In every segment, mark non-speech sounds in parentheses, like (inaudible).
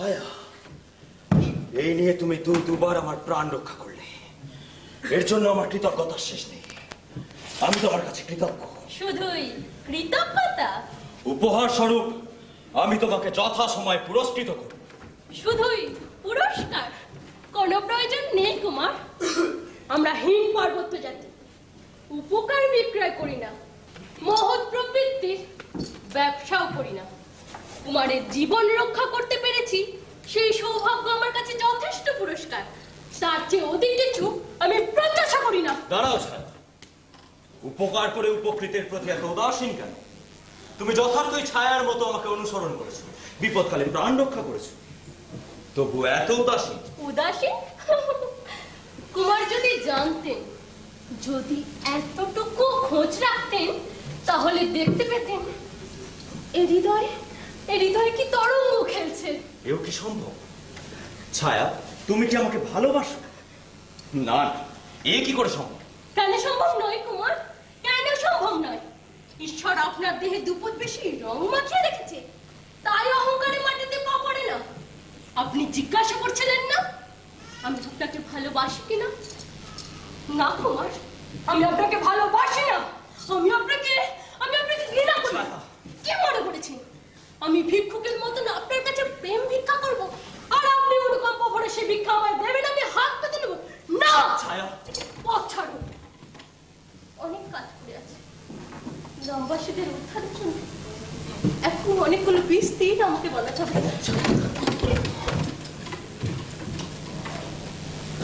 ছায়া এই নিয়ে তুমি দুই দুবার আমার প্রাণ রক্ষা করলে। এর জন্য আমার কৃতজ্ঞতার শেষ নেই। আমি তোমার কাছে কৃতজ্ঞ। শুধুই কৃতজ্ঞতা? উপহার স্বরূপ আমি তোমাকে যথা সময় পুরস্কৃত করব। শুধুই পুরস্কার? কোনো প্রয়োজন নেই কুমার। আমরা হীন পার্বত্য জাতি। উপকার বিক্রয় করি না। মহৎ প্রবৃত্তির ব্যবসাও করি না। কুমারের জীবন রক্ষা করতে পেরেছি সেই সৌভাগ্য আমার কাছে যথেষ্ট পুরস্কার চেয়ে অধিক কিছু আমি প্রত্যাশা করি না। দাঁড়াও ছায়া উপকার করে উপকৃতের প্রতি এত উদাসীন কেন? তুমি যথার্থই ছায়ার মতো আমাকে অনুসরণ করেছ বিপদকালে প্রাণ রক্ষা করেছ। তবু এত উদাসীন? উদাসীন? (laughs) কুমার যদি জানতেন যদি এতটুকু খোঁজ রাখতেন তাহলে দেখতে পেতেন এ হৃদয় এ হৃদয়ে কি তরঙ্গ খেলছে। এও কি সম্ভব? ছায়া তুমি কি আমাকে ভালোবাসো? না এ কি করে সম্ভব? কেন সম্ভব নয়, কুমার? কেন সম্ভব নয়? ঈশ্বর আপনার দেহে দুপুর বেশি রং মাখিয়ে রেখেছে। তাই অহংকারে মাটিতে পা পড়ে না। আপনি জিজ্ঞাসা করছিলেন না? আমি আপনাকে ভালোবাসি কিনা না, কুমার, আমি আপনাকে ভালোবাসি না। আমি আপনাকে ঘৃণা করি ছায়া। কি মনে করেছেন আমি ভিক্ষুকের মতন আপনার কাছে প্রেম ভিক্ষা করব আর আপনি অনুকম্প ভরে সে ভিক্ষা আমায় দেবেন আমি হাত পেতে নেব না ছায়া পথ ছাড়ুন অনেক কাজ করে আছে গ্রামবাসীদের উদ্ধারের জন্য এখন অনেকগুলো বীজ দিন আমাকে বলা যাবে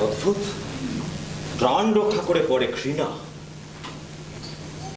অদ্ভুত প্রাণ রক্ষা করে পড়ে ঘৃণা